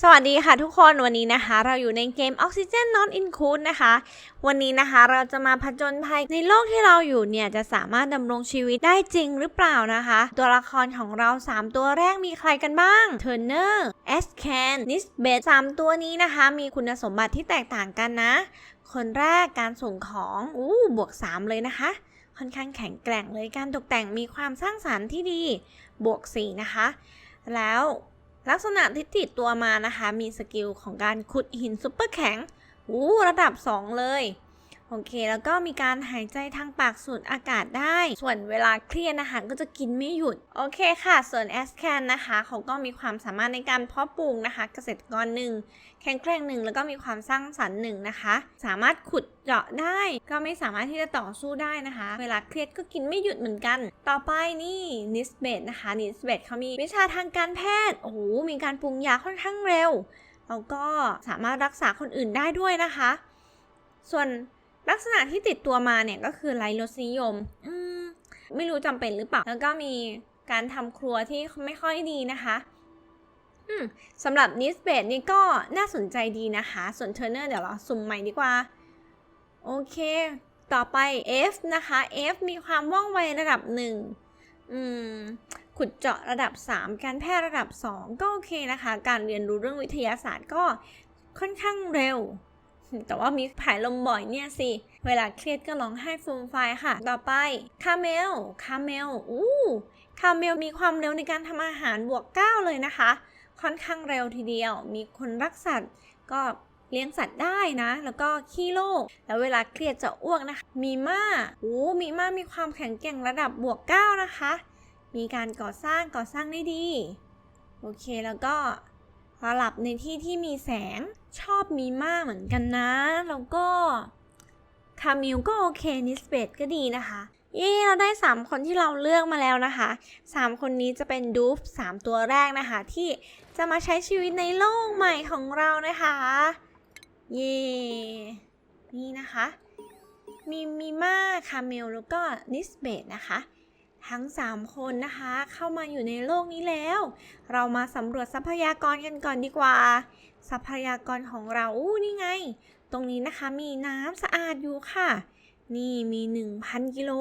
สวัสดีค่ะทุกคนวันนี้นะคะ เราอยู่ในเกม Oxygen Not Include นะคะ วันนี้นะคะเราจะมาผจญภัยในโลกที่เราอยู่เนี่ย จะสามารถดำรงชีวิตได้จริงหรือเปล่านะคะ ตัวละครของเรา 3 ตัวแรกมีใครกันบ้าง Turner s c a n n i s b e t 3ตัวนี้นะคะ มีคุณสมบัติที่แตกต่างกันนะ คนแรกการส่งของอู้บวก 3 เลยนะคะ ค่อนข้างแข็งแกร่งเลยการตกแต่งมีความสร้างสรรค์ที่ดีบวก4นะคะ แล้ว ลักษณะที่ติดตัวมานะคะ มีสกิลของการขุดหินซุปเปอร์แข็งอู้ระดับ 2 เลย โอเค แล้วก็มีการหายใจทางปากสูดอากาศได้ ส่วนเวลาเครียดนะคะก็จะกินไม่หยุด โอเคค่ะ ส่วนแอสแคนนะคะเขาก็มีความสามารถในการเพาะปลูกนะคะ เกษตรกรหนึ่งแข็งแกร่งหนึ่งแล้วก็มีความสร้างสรรค์หนึ่งนะคะ สามารถขุดเจาะได้ ก็ไม่สามารถที่จะต่อสู้ได้นะคะ เวลาเครียดก็กินไม่หยุดเหมือนกัน ต่อไปนี่นิสเบตนะคะนิสเบตเขามีวิชาทางการแพทย์โอ้โหมีการปรุงยาค่อนข้างเร็วแล้วก็สามารถรักษาคนอื่นได้ด้วยนะคะ ส่วน ลักษณะที่ติดตัวมาเนี่ยก็คือไร้รสนิยมอืมไม่รู้จำเป็นหรือเปล่า แล้วก็มีการทำครัวที่ไม่ค่อยดีนะคะอืมสำหรับนิสเบดนี่ก็น่าสนใจดีนะคะ ส่วนเทอร์เนอร์เดี๋ยวเราสุ่มใหม่ดีกว่า โอเค ต่อไป F นะคะ F มีความว่องไวระดับ 1 อืม ขุดเจาะระดับ 3 การแพทย์ระดับ 2 ก็โอเคนะคะ การเรียนรู้เรื่องวิทยาศาสตร์ก็ค่อนข้างเร็ว แต่ว่ามีผายลมบ่อยเนี่ยสิ เวลาเครียดก็ร้องไห้ฟูมไฟค่ะ ต่อไปคาเมลคาเมลอู้คาเมลมีความเร็วในการทำอาหารบวก 9 เลยนะคะ ค่อนข้างเร็วทีเดียว มีคนรักสัตว์ก็เลี้ยงสัตว์ได้นะ แล้วก็ขี้โรคแล้วเวลาเครียดจะอ้วกนะคะ มีม่าโอ้มีม่ามีความแข็งแกร่งระดับบวก 9 นะคะ มีการก่อสร้างก่อสร้างได้ดี โอเคแล้วก็ หลับในที่ที่มีแสงชอบมีม่าเหมือนกันนะ แล้วก็คามิลก็โอเคนิสเบตก็ดีนะคะ เย้เราได้ 3 คนที่เราเลือกมาแล้วนะคะ 3 คนนี้จะเป็นดูฟ3ตัวแรกนะคะ ที่จะมาใช้ชีวิตในโลกใหม่ของเรานะคะ เย้นี่นะคะ มีมีม่าคาเมลแล้วก็นิสเบตนะคะ ทั้ง 3 คนนะคะ เข้ามาอยู่ในโลกนี้แล้ว เรามาสำรวจทรัพยากรกันก่อนดีกว่า ทรัพยากรของเราอู้นี่ไง ตรงนี้นะคะมีน้ำสะอาดอยู่ค่ะ นี่มี 1,000 กิโล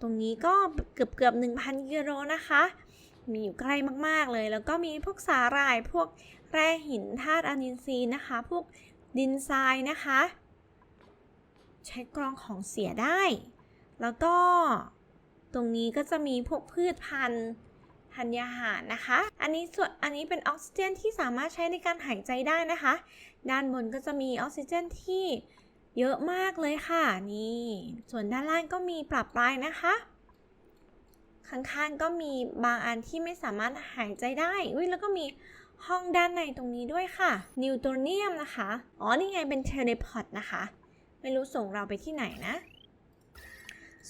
ตรงนี้ก็เกือบเกือบ1,000 กิโลนะคะ มีอยู่ใกล้มากๆเลย แล้วก็มีพวกสาหร่ายพวกแร่หินธาตุอนินทรีย์นะคะ พวกดินทรายนะคะ ใช้กรองของเสียได้ แล้วก็ ตรงนี้ก็จะมีพวกพืชพันธุ์ธัญญาหารนะคะ อันนี้ส่วนอันนี้เป็นออกซิเจนที่สามารถใช้ในการหายใจได้นะคะ ด้านบนก็จะมีออกซิเจนที่เยอะมากเลยค่ะ นี่ ส่วนด้านล่างก็มีปรับปลายนะคะ ข้างๆก็มีบางอันที่ไม่สามารถหายใจได้อุ้ยแล้วก็มีห้องด้านในตรงนี้ด้วยค่ะ นิวโตรเนียมนะคะ อ๋อ นี่ไงเป็นเทเลพอร์ตนะคะ ไม่รู้ส่งเราไปที่ไหนนะ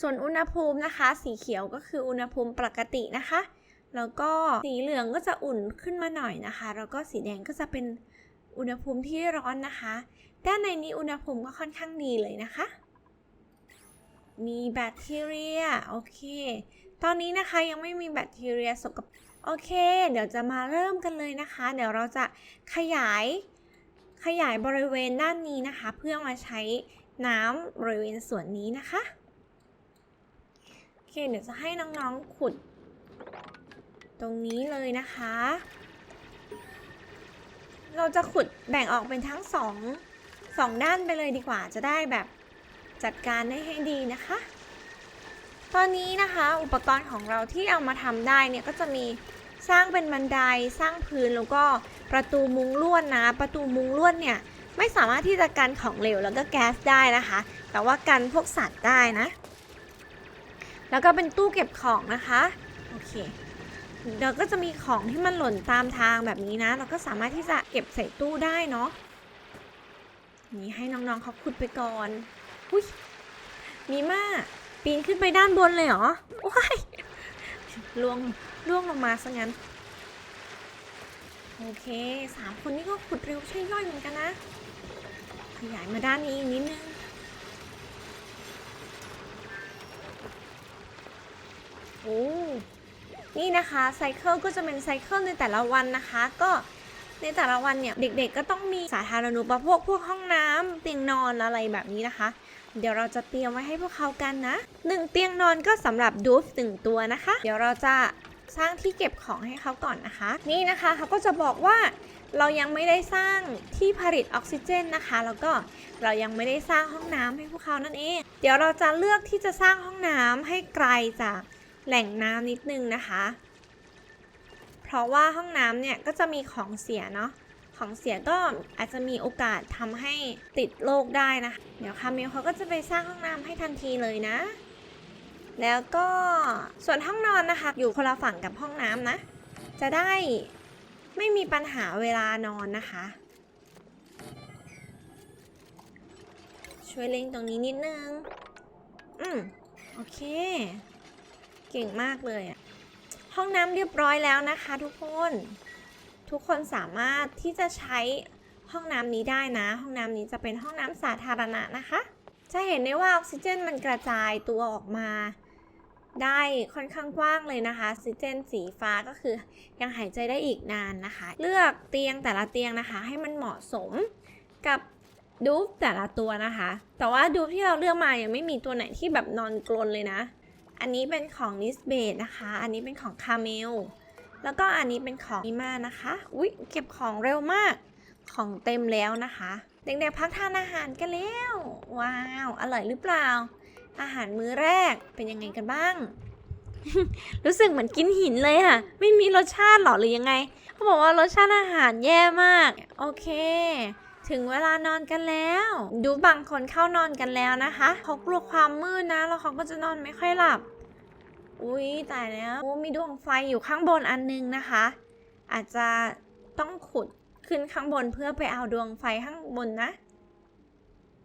ส่วนอุณหภูมินะคะ สีเขียวก็คืออุณหภูมิปกตินะคะ แล้วก็สีเหลืองก็จะอุ่นขึ้นมาหน่อยนะคะ แล้วก็สีแดงก็จะเป็นอุณหภูมิที่ร้อนนะคะ ด้านในนี้อุณหภูมิก็ค่อนข้างดีเลยนะคะ มีแบคทีเรีย โอเค ตอนนี้นะคะยังไม่มีแบคทีเรียสกปรกโอเค เดี๋ยวจะมาเริ่มกันเลยนะคะ เดี๋ยวเราจะขยายขยายบริเวณด้านนี้นะคะ เพื่อมาใช้น้ำบริเวณส่วนนี้นะคะ เคเดี๋ยวจะให้น้องๆขุด ตรงนี้เลยนะคะ เราจะขุดแบ่งออกเป็นทั้งสองสองด้านไปเลยดีกว่าจะได้แบบจัดการได้ให้ดีนะคะ ตอนนี้นะคะอุปกรณ์ของเราที่เอามาทำได้เนี่ยก็จะมีสร้างเป็นบันไดสร้างพื้นแล้วก็ประตูมุ้งลวดนะ ประตูมุ้งลวดเนี่ยไม่สามารถที่จะกันของเหลวแล้วก็แก๊สได้นะคะ แต่ว่ากันพวกสัตว์ได้นะ แล้วก็เป็นตู้เก็บของนะคะโอเคเดี๋ยวก็จะมีของที่มันหล่นตามทางแบบนี้นะ เราก็สามารถที่จะเก็บใส่ตู้ได้เนาะนี่ให้น้องๆเขาขุดไปก่อนอุ้ยมีมากปีนขึ้นไปด้านบนเลยเหรอว้ายล่วงล่วงลงมาซะงั้น โอเคสามคนนี้ก็ขุดเร็วใช่ย่อยเหมือนกันนะ ขยายมาด้านนี้อีกนิดนึง โอ้นี่นะคะไซเคิลก็จะเป็นไซเคิลในแต่ละวันนะคะ ก็ในแต่ละวันเนี่ย เด็กๆก็ต้องมีสาธารณูปโภคพวกห้องน้ำเตียงนอนอะไรแบบนี้นะคะ เดี๋ยวเราจะเตรียมไว้ให้พวกเขากันนะหนึ่งเตียงนอนก็สำหรับดูฟหนึ่งตัวนะคะ เดี๋ยวเราจะสร้างที่เก็บของให้เขาก่อนนะคะ นี่นะคะเขาก็จะบอกว่าเรายังไม่ได้สร้างที่ผลิตออกซิเจนนะคะ แล้วก็เรายังไม่ได้สร้างห้องน้ำให้พวกเขานั่นเอง เดี๋ยวเราจะเลือกที่จะสร้างห้องน้ำให้ไกลจาก แหล่งน้ำนิดนึงนะคะ เพราะว่าห้องน้ำเนี่ยก็จะมีของเสียเนาะของเสียก็อาจจะมีโอกาสทำให้ติดโรคได้นะคะ เดี๋ยวคาเมลเขาก็จะไปสร้างห้องน้ำให้ทันทีเลยนะ แล้วก็ส่วนห้องนอนนะคะ อยู่คนละฝั่งกับห้องน้ำนะ จะได้ไม่มีปัญหาเวลานอนนะคะ ช่วยเล็งตรงนี้นิดนึง อืม โอเค เก่งมากเลยอะห้องน้ำเรียบร้อยแล้วนะคะทุกคน ทุกคนสามารถที่จะใช้ห้องน้ำนี้ได้นะ ห้องน้ำนี้จะเป็นห้องน้ำสาธารณะนะคะ จะเห็นได้ว่าออกซิเจนมันกระจายตัวออกมา ได้ค่อนข้างกว้างเลยนะคะออกซิเจนสีฟ้าก็คือยังหายใจได้อีกนานนะคะ เลือกเตียงแต่ละเตียงนะคะ ให้มันเหมาะสมกับดูฟแต่ละตัวนะคะ แต่ว่าดูฟที่เราเลือกมายังไม่มีตัวไหนที่แบบนอนกลนเลยนะ อันนี้เป็นของนิสเบดนะคะ อันนี้เป็นของคาเมล แล้วก็อันนี้เป็นของอีมานะคะ อุ๊ย เก็บของเร็วมาก ของเต็มแล้วนะคะ เด็กๆพักทานอาหารกันแล้ว ว้าว อร่อยหรือเปล่า อาหารมื้อแรกเป็นยังไงกันบ้าง รู้สึกเหมือนกินหินเลยอะไม่มีรสชาติหรอหรือยังไง เขาบอกว่ารสชาติอาหารแย่มาก โอเค ถึงเวลานอนกันแล้ว ดูบางคนเข้านอนกันแล้วนะคะเขากลัวความมืดนะแล้วเขาก็จะนอนไม่ค่อยหลับ อุ๊ยตายแล้วโอ้มีดวงไฟอยู่ข้างบนอันนึงนะคะ อาจจะต้องขุดขึ้นข้างบนเพื่อไปเอาดวงไฟข้างบนนะ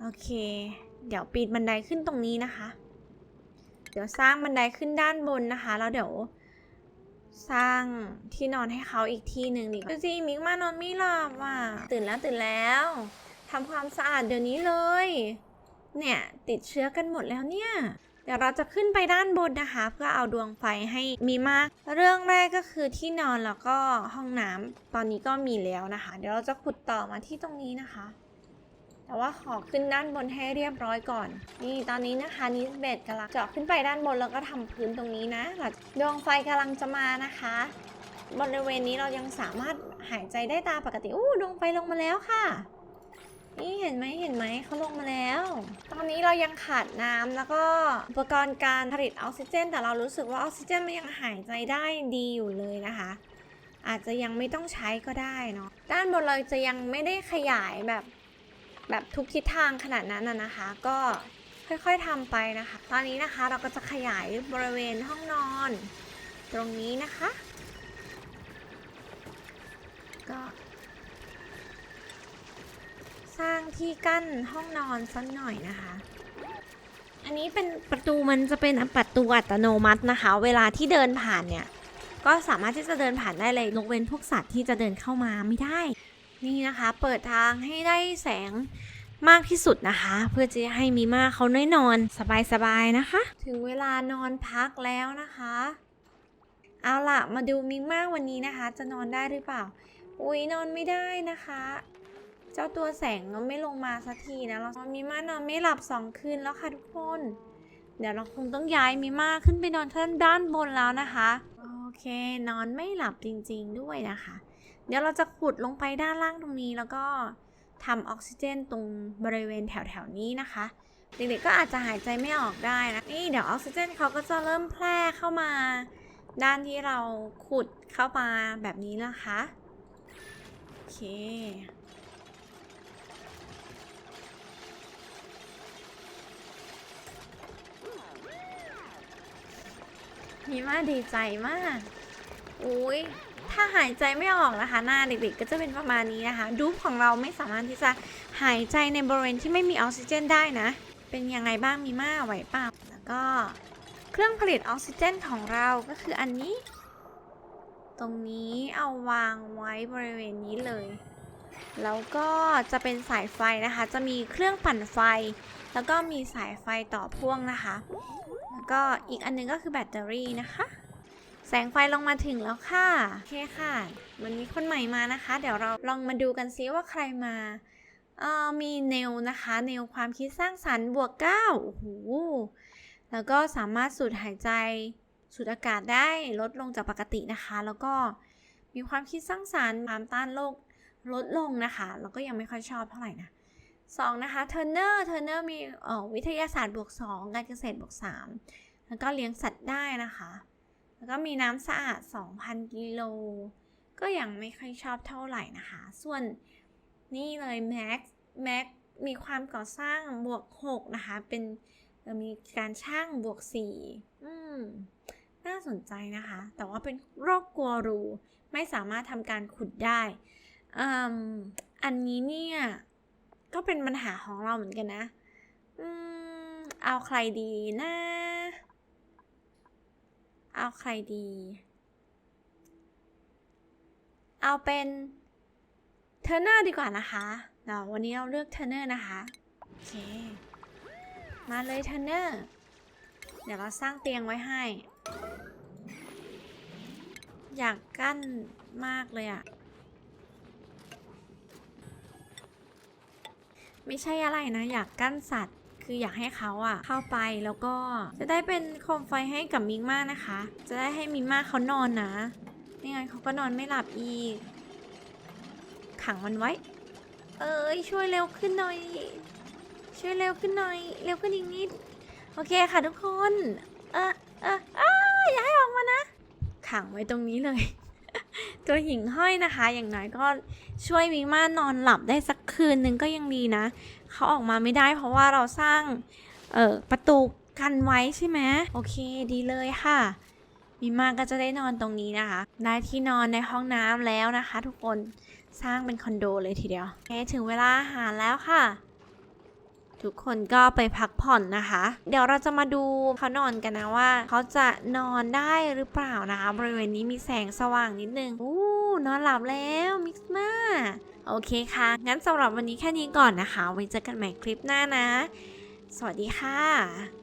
โอเค เดี๋ยวปีนบันไดขึ้นตรงนี้นะคะ เดี๋ยวสร้างบันไดขึ้นด้านบนนะคะ แล้วเดี๋ยว สร้างที่นอนให้เขาอีกที่หนึ่งดีกว่าดูสิมิกมานอนไม่หลับว่ะตื่นแล้วตื่นแล้วทำความสะอาดเดี๋ยวนี้เลย เนี่ย ติดเชื้อกันหมดแล้วเนี่ย เดี๋ยวเราจะขึ้นไปด้านบนนะคะ เพื่อเอาดวงไฟให้มีมาก เรื่องแรกก็คือที่นอนแล้วก็ห้องน้ำตอนนี้ก็มีแล้วนะคะ เดี๋ยวเราจะขุดต่อมาที่ตรงนี้นะคะ แต่ว่าขอขึ้นด้านบนให้เรียบร้อยก่อน นี่ตอนนี้นะคะนิสเบดกำลังเจาะขึ้นไปด้านบนแล้วก็ทำพื้นตรงนี้นะหลังดวงไฟกำลังจะมานะคะ บริเวณนี้เรายังสามารถหายใจได้ตามปกติอู้ดวงไฟลงมาแล้วค่ะนี่เห็นไหมเห็นไหมเขาลงมาแล้ว ตอนนี้เรายังขาดน้ำแล้วก็อุปกรณ์การผลิตออกซิเจน แต่เรารู้สึกว่าออกซิเจนมันยังหายใจได้ดีอยู่เลยนะคะ อาจจะยังไม่ต้องใช้ก็ได้เนาะด้านบนเราจะยังไม่ได้ขยายแบบ แบบทุกทิศทางขนาดนั้นนะคะ ก็ค่อยๆทำไปนะคะ ตอนนี้นะคะเราก็จะขยายบริเวณห้องนอน ตรงนี้นะคะ ก็ สร้างที่กั้นห้องนอนสักหน่อยนะคะอันนี้เป็นประตูมันจะเป็นประตูอัตโนมัตินะคะ เวลาที่เดินผ่านเนี่ย ก็สามารถที่จะเดินผ่านได้เลยยกเว้นพวกสัตว์ที่จะเดินเข้ามาไม่ได้ นี่นะคะเปิดทางให้ได้แสงมากที่สุดนะคะ เพื่อจะให้มีมาเขาน้อยนอนสบายๆนะคะ ถึงเวลานอนพักแล้วนะคะ เอาล่ะมาดูมิกมาวันนี้นะคะ จะนอนได้หรือเปล่า อุ้ยนอนไม่ได้นะคะ เจ้าตัวแสงก็ไม่ลงมาสักทีนะเรามีมานอนไม่หลับสองคืนแล้วค่ะทุกคน เดี๋ยวเราคงต้องย้ายมีมาขึ้นไปนอนท่านด้านบนแล้วนะคะ โอเค นอนไม่หลับจริง ๆด้วยนะคะ เดี๋ยวเราจะขุดลงไปด้านล่างตรงนี้แล้วก็ทำออกซิเจนตรงบริเวณแถวๆนี้นะคะ เด็กๆก็อาจจะหายใจไม่ออกได้นะนี่เดี๋ยวออกซิเจนเขาก็จะเริ่มแพร่เข้ามา ด้านที่เราขุดเข้ามาแบบนี้นะคะโอเคมีมาดีใจมาก อุ้ย ถ้าหายใจไม่ออกนะคะ หน้าเด็กๆก็จะเป็นประมาณนี้นะคะดูปของเราไม่สามารถที่จะหายใจในบริเวณที่ไม่มีออกซิเจนได้นะ เป็นยังไงบ้างมีมาไหวเปล่าแล้วก็เครื่องผลิตออกซิเจนของเราก็คืออันนี้ ตรงนี้เอาวางไว้บริเวณนี้เลย แล้วก็จะเป็นสายไฟนะคะ จะมีเครื่องปั่นไฟ แล้วก็มีสายไฟต่อพ่วงนะคะ แล้วก็อีกอันหนึงก็คือแบตเตอรี่นะคะ แสงไฟลงมาถึงแล้วค่ะ โอเคค่ะ วันนี้คนใหม่มานะคะ เดี๋ยวเราลองมาดูกันซิว่าใครมาเออมีเนลนะคะ เนลความคิดสร้างสรรค์บวก9โอ้โห แล้วก็สามารถสูดหายใจ สูดอากาศได้ลดลงจากปกตินะคะ แล้วก็มีความคิดสร้างสรรค์ความต้านโรคลดลงนะคะ แล้วก็ยังไม่ค่อยชอบเท่าไหร่นะสองนะคะเทอร์เนอร์เทอร์เนอร์มีออวิทยาศาสตร์บวก2การเกษตรบวก3แล้วก็เลี้ยงสัตว์ได้นะคะ แล้วก็มีน้ำสะอาด 2,000 กิโล ก็ยังไม่ค่อยชอบเท่าไหร่นะคะ ส่วนนี่เลยแม็กแม็กมีความก่อสร้างบวก 6 นะคะ เป็นมีการช่างบวก 4 อืม น่าสนใจนะคะ แต่ว่าเป็นโรคกลัวรู ไม่สามารถทำการขุดได้อืมอันนี้เนี่ย ก็เป็นปัญหาของเราเหมือนกันนะ อืม เอาใครดีนะ เอาใครดี เอาเป็นเทอร์เนอร์ดีกว่านะคะเดี๋ยววันนี้เราเลือกเทอร์เนอร์นะคะ โอเค มาเลยเทอร์เนอร์ เดี๋ยวเราสร้างเตียงไว้ให้ อยากกั้นมากเลยอะไม่ใช่อะไรนะ อยากกั้นสัตว์ คืออยากให้เขาอะเข้าไปแล้วก็จะได้เป็นโคมไฟให้กับมิกมานะคะ จะได้ให้มิกมาเขานอนนะไม่งั้นเขาก็นอนไม่หลับอีก ขังมันไว้ เอ้ยช่วยเร็วขึ้นหน่อย ช่วยเร็วขึ้นหน่อย เร็วขึ้นอีกนิด โอเคค่ะทุกคน เออเอออ้าอย่าให้ออกมานะ ขังไว้ตรงนี้เลย ตัวหิ่งห้อยนะคะ อย่างน้อยก็ช่วยมิกมานอนหลับได้สักคืนนึงก็ยังดีนะ เขาออกมาไม่ได้ เพราะว่าเราสร้างเอ่อประตูกันไว้ใช่ไหมโอเคดีเลยค่ะมิมาก็จะได้นอนตรงนี้นะคะ ได้ที่นอนในห้องน้ำแล้วนะคะ ทุกคนสร้างเป็นคอนโดเลยทีเดียวโอเคถึงเวลาอาหารแล้วค่ะทุกคนก็ไปพักผ่อนนะคะ เดี๋ยวเราจะมาดูเขานอนกันนะว่า เขาจะนอนได้หรือเปล่านะคะ บริเวณนี้มีแสงสว่างนิดนึง อู้นอนหลับแล้วมิกซ์มา โอเคค่ะ งั้นสำหรับวันนี้แค่นี้ก่อนนะคะ ไว้เจอกันใหม่คลิปหน้านะ สวัสดีค่ะ